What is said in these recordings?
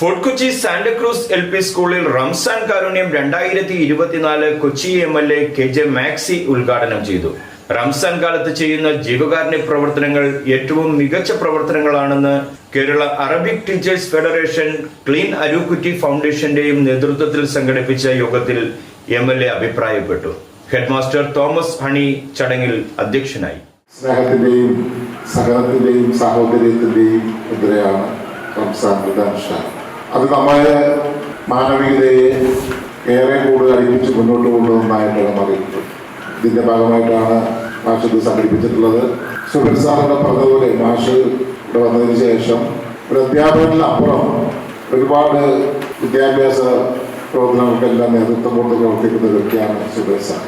Fort Kochi Santa Cruz L P സ്കൂളിൽ റംസാൻ കാരുണ്യം രണ്ടായിരത്തി ഇരുപത്തിനാല് Kochi M L A K J Maxy ഉദ്ഘാടനം ചെയ്തു. റംസാൻ കാലത്ത് ചെയ്യുന്ന ജീവകാരുണ്യ പ്രവർത്തനങ്ങൾ ഏറ്റവും മികച്ച പ്രവർത്തനങ്ങളാണെന്ന് Kerala Arabic teachers federation clean Arookutty ഫൗണ്ടേഷന്റെയും നേതൃത്വത്തിൽ സംഘടിപ്പിച്ച യോഗത്തിൽ എം എൽ എ അഭിപ്രായപ്പെട്ടു. ഹെഡ്മാസ്റ്റർ തോമസ് ഹണി ചടങ്ങിൽ അധ്യക്ഷനായി. സ്നേഹത്തിന്റെയും സഹനത്തിന്റെയും സാഹോദര്യത്തിന്റെയും മുദ്രയാണ് റംസാൻ വൃതാനുഷ്ഠാനം അത് നമ്മളെ മാനവികതയെ ഏറെ കൂടുതൽ അടുപ്പിച്ച് മുന്നോട്ട് കൊണ്ടുവന്നതായിട്ടാണ് മാറിയിട്ടുണ്ട് ഇതിന്റെ ഭാഗമായിട്ടാണ് മാഷ് ഇത് സംഘടിപ്പിച്ചിട്ടുള്ളത്. സുഹൃൽ സാറിന്റെ പറഞ്ഞതുപോലെ മാഷ് ഇവിടെ വന്നതിന് ശേഷം ഒരു അധ്യാപകനിലപ്പുറം ഒരുപാട് വിദ്യാഭ്യാസ പ്രവർത്തനങ്ങൾക്കെല്ലാം നേതൃത്വം കൊണ്ട് പ്രവർത്തിക്കുന്ന വ്യക്തിയാണ് സുഹൃൽ സാർ.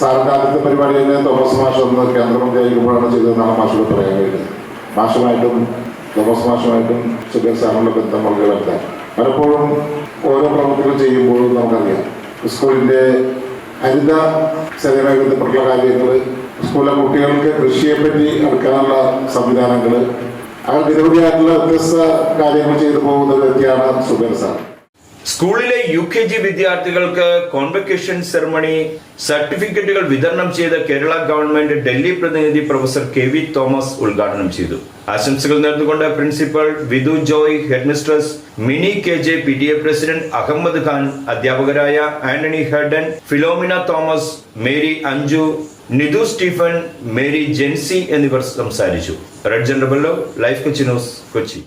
സാറിന്റെ ആദ്യത്തെ പരിപാടി തന്നെ തോമസ് മാഷ് ഒന്ന് കേന്ദ്രമന്ത്രി ആയിരിക്കുമ്പോഴാണ് ചെയ്തതെന്നാണ് മാഷോട് പറയാൻ കഴിയുന്നത്. മാഷുമായിട്ടും തോമസ് മാഷുമായിട്ടും സുബേർ സാറിനുള്ള ബന്ധം വളരെ വലുതാണ് പലപ്പോഴും ഓരോ പ്രവർത്തികൾ ചെയ്യുമ്പോഴും നമുക്കറിയാം. സ്കൂളിന്റെ ഹരിത ബന്ധപ്പെട്ടുള്ള കാര്യങ്ങൾ സ്കൂളിലെ കുട്ടികൾക്ക് കൃഷിയെപ്പറ്റി അടുക്കാനുള്ള സംവിധാനങ്ങൾ അങ്ങനെ നിരവധിയായിട്ടുള്ള വ്യത്യസ്ത കാര്യങ്ങൾ ചെയ്തു പോകുന്ന വ്യക്തിയാണ് സുബേർ സാർ. സ്കൂളിലെ യു കെ ജി വിദ്യാർത്ഥികൾക്ക് കോൺവെക്കേഷൻ സെറമണി സർട്ടിഫിക്കറ്റുകൾ വിതരണം ചെയ്ത കേരള ഗവൺമെന്റ് ഡൽഹി പ്രതിനിധി പ്രൊഫസർ കെ വി തോമസ് ഉദ്ഘാടനം ചെയ്തു. ആശംസകൾ നേർന്നുകൊണ്ട് principal Vidhu Joy headmistress Mini K J P T A president Ahammed Khan അധ്യാപകരായ Antony Hayden Philomina Thomas Mary Anju Nidhu Stephen Mary Jency എന്നിവർ സംസാരിച്ചു. റെഡ് ജനറബല്ലോ ലൈഫ് കൊച്ചി ന്യൂസ് കൊച്ചി.